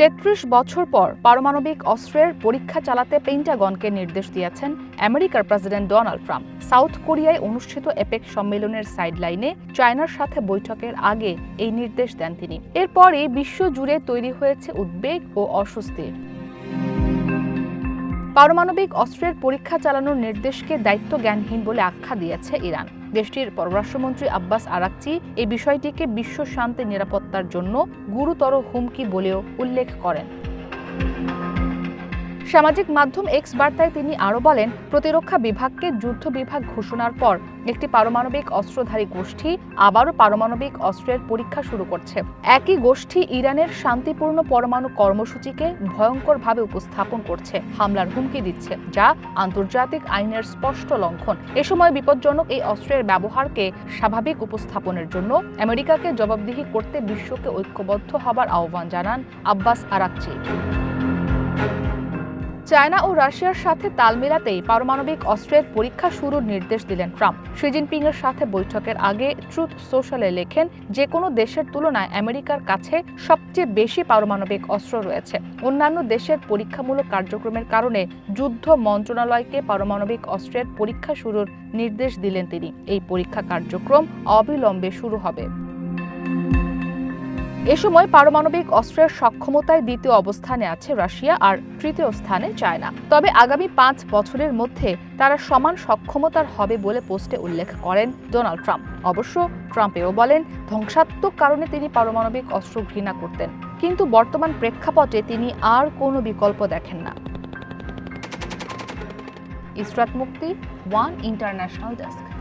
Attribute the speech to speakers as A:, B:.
A: তেত্রিশ বছর পর পারমাণবিক অস্ত্রের পরীক্ষা চালাতে পেন্টাগনকে নির্দেশ দিয়েছেন আমেরিকার প্রেসিডেন্ট ডোনাল্ড ট্রাম্প। সাউথ কোরিয়ায় অনুষ্ঠিত এপেক সম্মেলনের সাইডলাইনে চায়নার সাথে বৈঠকের আগে এই নির্দেশ দেন তিনি। এরপরই বিশ্ব জুড়ে তৈরি হয়েছে উদ্বেগ ও অস্বস্তির পারমাণবিক অস্ত্রের পরীক্ষা চালানোর নির্দেশকে দায়িত্ব জ্ঞানহীন বলে আখ্যা দিয়েছে ইরান। দেশটির পররাষ্ট্রমন্ত্রী আব্বাস আরাকচি এই বিষয়টিকে বিশ্ব শান্তি নিরাপত্তার জন্য গুরুতর হুমকি বলেও উল্লেখ করেন। সামাজিক মাধ্যম এক্স বার্তায় তিনি আরও বলেন, প্রতিরক্ষা বিভাগকে যুদ্ধ বিভাগ ঘোষণার পর একটি পারমাণবিক অস্ত্রধারী গোষ্ঠী আবারও পারমাণবিক অস্ত্রের পরীক্ষা শুরু করছে। একই গোষ্ঠী ইরানের শান্তিপূর্ণ পরমাণু কর্মসূচিকে ভয়ঙ্করভাবে উপস্থাপন করছে, হামলার হুমকি দিচ্ছে, যা আন্তর্জাতিক আইনের স্পষ্ট লঙ্ঘন। এ সময় বিপজ্জনক এই অস্ত্রের ব্যবহারকে স্বাভাবিক উপস্থাপনের জন্য আমেরিকাকে জবাবদিহি করতে বিশ্বকে ঐক্যবদ্ধ হবার আহ্বান জানান আব্বাস আরাকচি। চায়না ও রাশিয়ার সাথে তাল মেলাতেই পারমাণবিক অস্ত্রের পরীক্ষা শুরুর নির্দেশ দিলেন ট্রাম্প। শি জিনপিং এর সাথে বৈঠকের আগে ট্রুথ সোশ্যালে লেখেন যে কোনো দেশের তুলনায় আমেরিকার কাছে সবচেয়ে বেশি পারমাণবিক অস্ত্র রয়েছে। অন্যান্য দেশের পরীক্ষামূলক কার্যক্রমের কারণে যুদ্ধ মন্ত্রণালয়কে পারমাণবিক অস্ত্রের পরীক্ষা শুরুর নির্দেশ দিলেন তিনি। এই পরীক্ষা কার্যক্রম অবিলম্বে শুরু হবে। এ সময় পারমাণবিক অস্ত্রের সক্ষমতায় দ্বিতীয় অবস্থানে আছে রাশিয়া আর তৃতীয় স্থানে চায়না। তবে আগামী পাঁচ বছরের মধ্যে তারা সমান সক্ষমতার হবে বলে পোস্টে উল্লেখ করেন ডোনাল্ড ট্রাম্প। অবশ্য ট্রাম্প এও বলেন, ধ্বংসাত্মক কারণে তিনি পারমাণবিক অস্ত্র ঘৃণা করতেন, কিন্তু বর্তমান প্রেক্ষাপটে তিনি আর কোনো বিকল্প দেখেন না। ইসরাত মুক্তি, ওয়ান ইন্টারন্যাশনাল ডেস্ক।